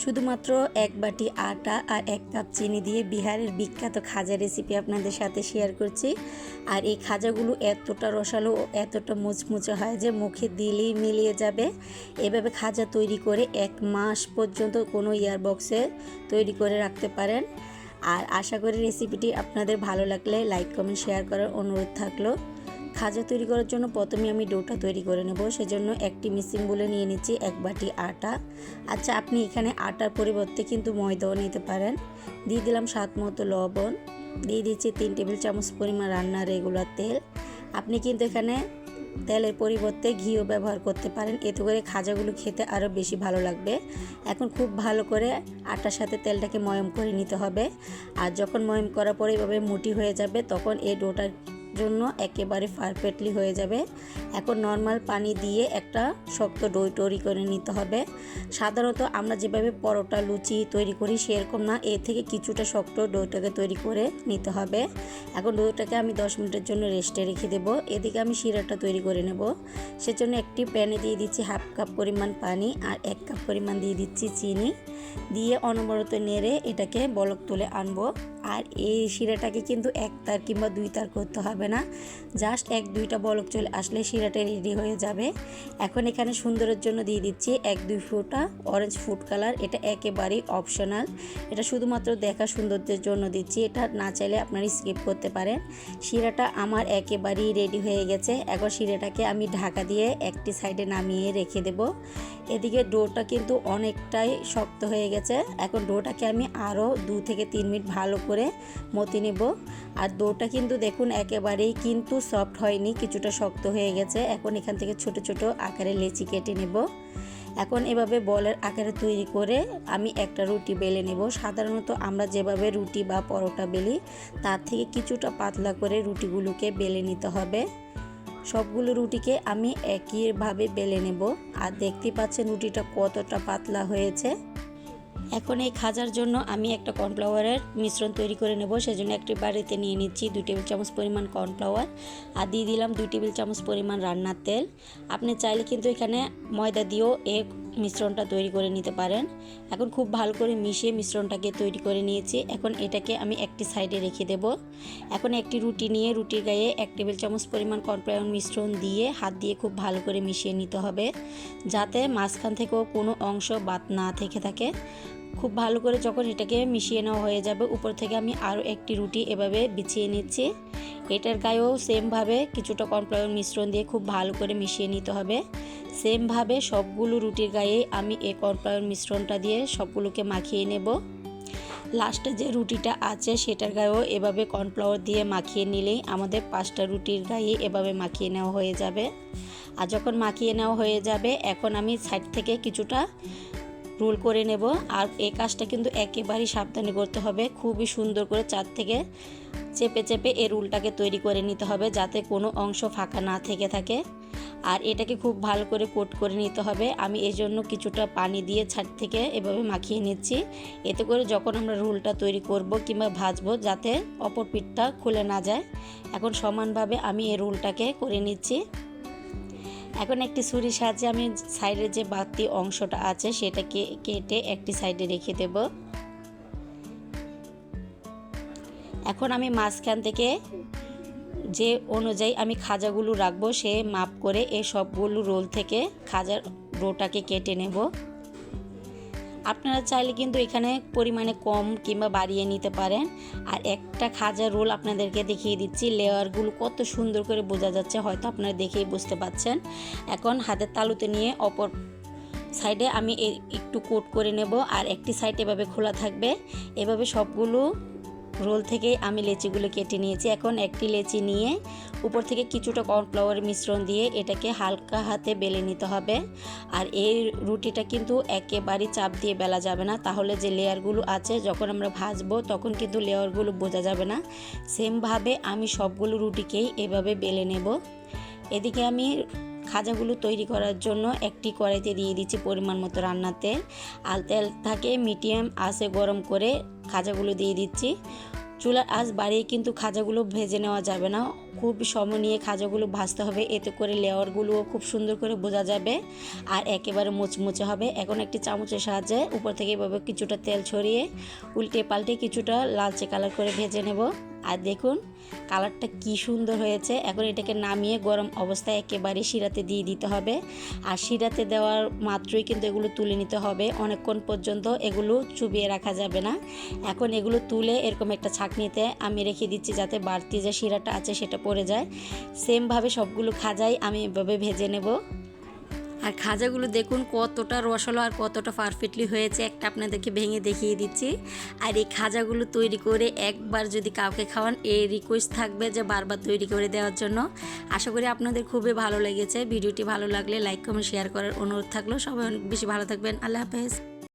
শুধুমাত্র এক বাটি আটা আর এক কাপ চিনি দিয়ে বিহারের বিখ্যাত খাজা রেসিপি আপনাদের সাথে শেয়ার করছি। আর এই খাজাগুলো এতটা রসালো ও এতটা মুচমুচে হয় যে মুখে দিলেই মিলিয়ে যাবে। এভাবে খাজা তৈরি করে এক মাস পর্যন্ত কোনো ইয়ারবক্সে তৈরি করে রাখতে পারেন। আর আশা করি রেসিপিটি আপনাদের ভালো লাগলে লাইক কমেন্ট শেয়ার করার অনুরোধ থাকল। খাজা তৈরি করার জন্য প্রথমে আমি ডোটা তৈরি করে নেব। সেজন্য একটি মিসিং বলে নিয়ে নিচ্ছি এক বাটি আটা। আচ্ছা আপনি এখানে আটার পরিবর্তে কিন্তু ময়দাও নিতে পারেন। দিয়ে দিলাম স্বাদ মতো লবণ। দিয়ে দিচ্ছি তিন টেবিল চামচ পরিমাণ রান্নার রেগুলার তেল। আপনি কিন্তু এখানে তেলের পরিবর্তে ঘিও ব্যবহার করতে পারেন। এতে করে খাজাগুলো খেতে আরও বেশি ভালো লাগবে। এখন খুব ভালো করে আটার সাথে তেলটাকে ময়ম করে নিতে হবে। আর যখন ময়ম করার পরে এভাবে মুটি হয়ে যাবে, তখন এই ডোটার জন্য একেবারে পারফেক্টলি হয়ে যাবে। এখন নর্মাল পানি দিয়ে একটা শক্ত দই তৈরি করে নিতে হবে। সাধারণত আমরা যেভাবে পরোটা, লুচি তৈরি করি সেরকম না, এর থেকে কিছুটা শক্ত ডোটাকে তৈরি করে নিতে হবে। এখন ডোটাকে আমি দশ মিনিটের জন্য রেস্টে রেখে দেব। এদিকে আমি শিরাটা তৈরি করে নেব। সেজন্য একটি প্যানে দিয়ে দিচ্ছি হাফ কাপ পরিমাণ পানি আর এক কাপ পরিমাণ দিয়ে দিচ্ছি চিনি। দিয়ে অনবরত নেড়ে এটাকে বলক তুলে আনব। আর এই শিরাটাকে কিন্তু এক তার কিংবা দুই তার করতে হবে না। জাস্ট এক দুইটা বলক চলে আসলে শিরাটা রেডি হয়ে যাবে। এখন এখানে সুন্দরের জন্য দিয়ে দিচ্ছি এক দুই ফুটা অরেঞ্জ ফুড কালার এটা একেবারেই অপশনাল এটা শুধুমাত্র দেখা সৌন্দর্যের জন্য দিচ্ছি, এটা না চাইলে আপনারা স্কিপ করতে পারেন। শিরাটা আমার একেবারেই রেডি হয়ে গেছে। এখন শিরাটাকে আমি ঢাকা দিয়ে একটি সাইডে নামিয়ে রেখে দেব। এদিকে ডোটা কিন্তু অনেকটাই শক্ত হয়ে গেছে। এখন ডোটাকে আমি আরও দু থেকে তিন মিনিট ভালো করে মতি নেব। আর ডোটা কিন্তু দেখুন একেবারেই কিন্তু সফট হয়নি, কিছুটা শক্ত হয়ে গেছে। এখন এখান থেকে ছোট ছোট আকারে লেচি কেটে নেব। এখন এভাবে বলের আকারে তৈরি করে আমি একটা রুটি বেলে নেব। সাধারণত আমরা যেভাবে রুটি বা পরোটা বেলি, তার থেকে কিছুটা পাতলা করে রুটিগুলোকে বেলে নিতে হবে। সবগুলো রুটিকে আমি একইভাবে বেলে নেব। আর দেখতে পাচ্ছেন রুটিটা কতটা পাতলা হয়েছে। এখন এই খাজার জন্য আমি একটা কর্নফ্লাওয়ারের মিশ্রণ তৈরি করে নেব। সেজন্য একটি বাড়িতে নিয়ে নিচ্ছি দুই টেবিল চামচ পরিমাণ কর্নফ্লাওয়ার আর দিয়ে দিলাম দুই টেবিল চামচ পরিমাণ রান্নার তেল। আপনি চাইলে কিন্তু এখানে ময়দা দিয়েও এই মিশ্রণটা তৈরি করে নিতে পারেন। এখন খুব ভালো করে মিশিয়ে মিশ্রণটাকে তৈরি করে নিয়েছি। এখন এটাকে আমি একটি সাইডে রেখে দেব। এখন একটি রুটি নিয়ে রুটির গায়ে এক টেবিল চামচ পরিমাণ কর্নফ্লাওয়ার মিশ্রণ দিয়ে হাত দিয়ে খুব ভালো করে মিশিয়ে নিতে হবে। যাতে মাঝখান থেকেও কোনো অংশ বাদ না থেকে থাকে। খুব ভালো করে যখন এটাকে মিশিয়ে নেওয়া হয়ে যাবে, উপর থেকে আমি আরও একটি রুটি এভাবে বিছিয়ে নিচ্ছি। এটার গায়েও সেমভাবে কিছুটা কর্নফ্লাওয়ার মিশ্রণ দিয়ে খুব ভালো করে মিশিয়ে নিতে হবে। সেমভাবে সবগুলো রুটির গায়ে আমি এই কর্নফ্লাওয়ার মিশ্রণটা দিয়ে সবগুলোকে মাখিয়ে নেব। লাস্টে যে রুটিটা আছে সেটার গায়েও এভাবে কর্নফ্লাওয়ার দিয়ে মাখিয়ে নিলেই আমাদের পাঁচটা রুটির গায়ে এভাবে মাখিয়ে নেওয়া হয়ে যাবে। আর যখন মাখিয়ে নেওয়া হয়ে যাবে, এখন আমি সাইড থেকে কিছুটা রোল করে নেব। আর এই কাজটা কিন্তু একেবারেই সাবধানে করতে হবে। খুবই সুন্দর করে চার থেকে চেপে চেপে এই রুলটাকে তৈরি করে নিতে হবে যাতে কোনো অংশ ফাঁকা না থেকে থাকে। আর এটাকে খুব ভালো করে কোট করে নিতে হবে। আমি এই জন্য কিছুটা পানি দিয়ে ছাদ থেকে এভাবে মাখিয়ে নিচ্ছি। এতে করে যখন আমরা রুলটা তৈরি করব কিংবা ভাজবো যাতে অপর পিঠটা খুলে না যায়, এখন সমানভাবে আমি এই রুলটাকে করে নিচ্ছি। এখন একটি ছুরির সাহায্যে আমি সাইডের যে বাড়তি অংশটা আছে সেটাকে কেটে একটি সাইডে রেখে দেব। এখন আমি মাঝখান থেকে যে অনুযায়ী আমি খাজাগুলো রাখব সে মাপ করে এই সবগুলো রোল থেকে খাজার রোটাকে কেটে নেব। আপনারা চাইলে কিন্তু এখানে পরিমাণে কম কিংবা বাড়িয়ে নিতে পারেন। আর একটা খাজা রোল আপনাদেরকে দেখিয়ে দিচ্ছি লেয়ারগুলো কত সুন্দর করে বোঝা যাচ্ছে, হয়তো আপনারা দেখেই বুঝতে পাচ্ছেন। এখন হাতের তালুতে নিয়ে অপর সাইডে আমি একটু কোট করে নেব, আর একটি সাইড এভাবে খোলা থাকবে। এভাবে সবগুলো রোল থেকে আমি লেচিগুলো কেটে নিয়েছি। এখন একটি লেচি নিয়ে উপর থেকে কিছুটা কর্নফ্লাওয়ার মিশ্রণ দিয়ে এটাকে হালকা হাতে বেলে নিতে হবে। আর এই রুটিটা কিন্তু একেবারেই চাপ দিয়ে বেলা যাবে না। তাহলে যে লেয়ারগুলো আছে, যখন আমরা ভাজবো, তখন কিন্তু লেয়ারগুলো বোঝা যাবে না। সেমভাবে আমি সবগুলো রুটিকেই এভাবে বেলে নেব। এদিকে আমি খাজাগুলো তৈরি করার জন্য একটি কড়াইতে দিয়ে দিচ্ছি পরিমাণ মতো রান্নার তেল। আর তেলটাকে মিডিয়াম আসে গরম করে খাজাগুলো দিয়ে দিচ্ছি। চুলার আঁচ বাড়িয়ে কিন্তু খাজাগুলো ভেজে নেওয়া যাবে না। খুব সময় নিয়ে খাজাগুলো ভাজতে হবে। এতে করে লেয়ারগুলোও খুব সুন্দর করে বোঝা যাবে আর একেবারে মুচমুচে হবে। এখন একটি চামচের সাহায্যে উপর থেকে এভাবে কিছুটা তেল ছড়িয়ে উল্টে পাল্টে কিছুটা লালচে কালার করে ভেজে নেব। আর দেখুন, কালারটা কি সুন্দর হয়েছে। এখন এটাকে নামিয়ে গরম অবস্থায় একেবারে শিরাতে দিয়ে দিতে হবে। আর শিরাতে দেওয়ার মাত্রই কিন্তু এগুলো তুলে নিতে হবে। অনেকক্ষণ পর্যন্ত এগুলো চুবিয়ে রাখা যাবে না। এখন এগুলো তুলে এরকম একটা ছাঁকনিতে আমি রেখে দিচ্ছি যাতে বাড়তি যে শিরাটা আছে সেটা পড়ে যায়। সেমভাবে সবগুলো খাজাই আমি এভাবে ভেজে নেব। আর খাজাগুলো দেখুন কতটা রসালো আর কতটা পারফেক্টলি হয়েছে। একটা আপনাদেরকে ভেঙে দেখিয়ে দিচ্ছি। আর এই খাজাগুলো তৈরি করে একবার যদি কাউকে খাওয়ান, এই রিকোয়েস্ট থাকবে যে বারবার তৈরি করে দেওয়ার জন্য। আশা করি আপনাদের খুবই ভালো লেগেছে। ভিডিওটি ভালো লাগলে লাইক কমেন্ট শেয়ার করার অনুরোধ থাকল। সবাই অনেক বেশি ভালো থাকবেন। আল্লাহ হাফেজ।